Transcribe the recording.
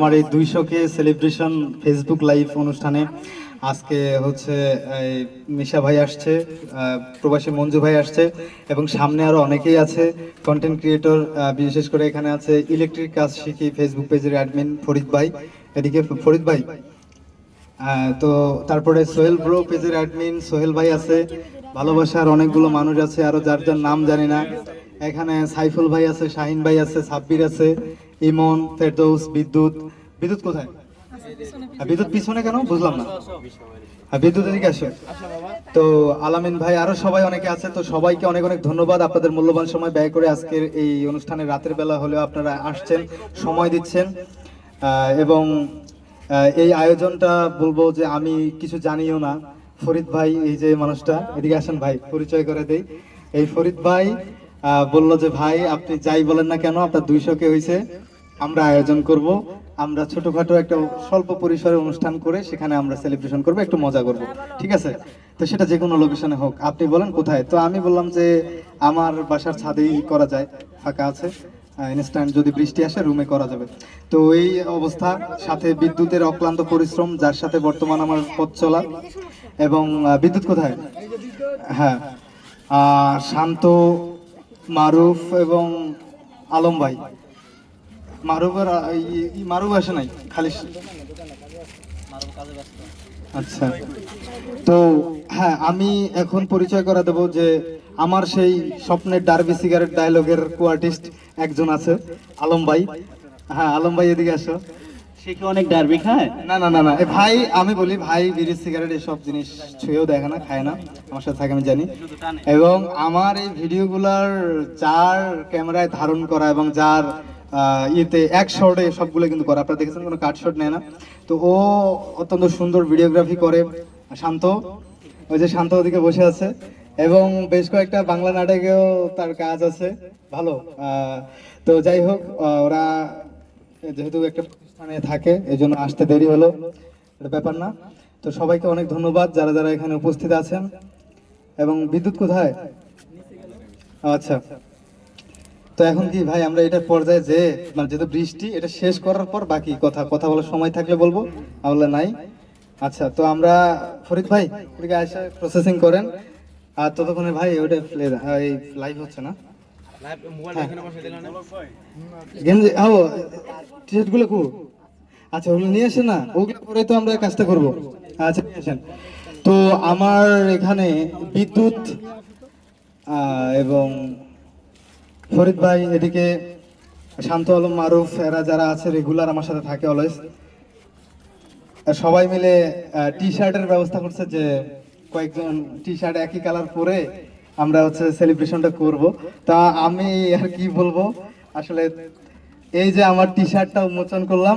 আমার এই দুইশো কে সেলিব্রেশন ফেসবুক লাইভ অনুষ্ঠানে আজকে হচ্ছে মিশা ভাই আসছে প্রবাসী মঞ্জু ভাই আসছে, এবং সামনে আরও অনেকেই আছে। কন্টেন্ট ক্রিয়েটর বিশেষ করে এখানে আছে ইলেকট্রিক কাজ শিখি ফেসবুক পেজের অ্যাডমিন ফরিদ ভাই। এদিকে ফরিদ ভাই। তো তারপরে সোহেল ব্রো পেজের অ্যাডমিন সোহেল ভাই আছে। ভালোবাসার অনেকগুলো মানুষ আছে, আরও যার যার নাম জানি না। এখানে সাইফুল ভাই আছে, শাহিন ভাই আছে, সাব্বির আছে। ইমন, ফেরদৌস, বিদ্যুৎ। বিদ্যুৎ কোথায়? বিদ্যুৎ পিছনে কেন? বুঝলাম না। বিদ্যুৎ এদিকে আসো। তো আলামিন ভাই, আরও সবাই অনেকে আছে, তো সবাইকে অনেক অনেক ধন্যবাদ। আপনাদের মূল্যবান সময় ব্যয় করে আজকের এই অনুষ্ঠানে রাতের বেলা হলেও আপনারা আসছেন, সময় দিচ্ছেন। এবং এই আয়োজনটা বলব যে আমি কিছু জানিও না। ফরিদ ভাই, এই যে মানুষটা, এদিকে আসেন ভাই, পরিচয় করে দেই। এই ফরিদ ভাই বলল যে, ভাই, আপনি যাই বলেন না কেন, আপনার দুইশো কে হয়েছে আমরা আয়োজন করব। আমরা ছোটখাটো একটা স্বল্প পরিসরে অনুষ্ঠান করে সেখানে আমরা সেলিব্রেশন করব, একটু মজা করব। ঠিক আছে? তো সেটা যে কোনো লোকেশনে হোক। আপনি বলেন কোথায়? তো আমি বললাম যে আমার বাসার ছাদেই করা যায়, ফাঁকা আছে। ইনস্ট্যান্ট যদি বৃষ্টি আসে রুমে করা যাবে। তো এই অবস্থা, সাথে বিদ্যুতের অক্লান্ত পরিশ্রম, যার সাথে বর্তমান আমার পথ চলা। এবং বিদ্যুৎ কোথায়? হ্যাঁ। শান্ত, মারুফ এবং আলম ভাই। ই- ই- আসে নাই খালি আচ্ছা। তো হ্যাঁ আমি এখন পরিচয় করে দেবো যে আমার সেই স্বপ্নের ডার্বি সিগারেট ডায়লগের কো আর্টিস্ট একজন আছে আলম ভাই। হ্যাঁ আলম ভাই এদিকে আসো। সে কি অনেক ডারবি খায়? না না না না ভাই আমি বলি ভাই বিড়ি সিগারেট এসব জিনিস ছুঁয়েও দেখে না খায় না। আমার সাথে থাকে আমি জানি। এবং আমার এই ভিডিওগুলার যার ক্যামেরায় ধারণ করা এবং যার ইয়েতে এক শর্টে সবগুলো কিন্তু করে। আপনারা দেখেছেন কোনো কাট শট নেয় না। তো ও অত্যন্ত সুন্দর ভিডিওগ্রাফি করে। শান্ত, ওই যে শান্ত ওদিকে বসে আছে। এবং বেশ কয়েকটা বাংলা নাটকেও তার কাজ আছে। ভালো। তো যাই হোক ওরা যেহেতু একটা প্রতিষ্ঠানে থাকে এই জন্য আসতে দেরি হলো। এটা ব্যাপার না। তো সবাইকে অনেক ধন্যবাদ যারা যারা এখানে উপস্থিত আছেন। এবং বিদ্যুৎ কোথায়? আচ্ছা। তো এখন কি ভাই, আমরা এটা পর্যায়ে যে মানে যেহেতু বৃষ্টি, এটা শেষ করার পর বাকি কথা কথা বলার সময় থাকলে বলব আমরা নাই। আচ্ছা তো আমরা, ফরিদ ভাই, এদিকে এসে প্রসেসিং করেন। আর ততক্ষণে ভাই ওটা এই লাইভ হচ্ছে না? গেঞ্জি, ও টি শার্টগুলো কু? আচ্ছা ওগুলো নিয়ে আসেন না? ওগুলো তো আমরা কাজটা আচ্ছা তো আমার এখানে বিদ্যুৎ এবং ফরিদ ভাই, এদিকে শান্ত আলম মারুফ, এরা যারা আছে রেগুলার আমার সাথে থাকে অলওয়েজ সবাই মিলে টি শার্টের ব্যবস্থা করছে যে কয়েকজন টি শার্ট একই কালার পরে আমরা হচ্ছে সেলিব্রেশনটা করব। তা আমি আর কি বলব? আসলে এই যে আমার টি শার্টটা উন্মোচন করলাম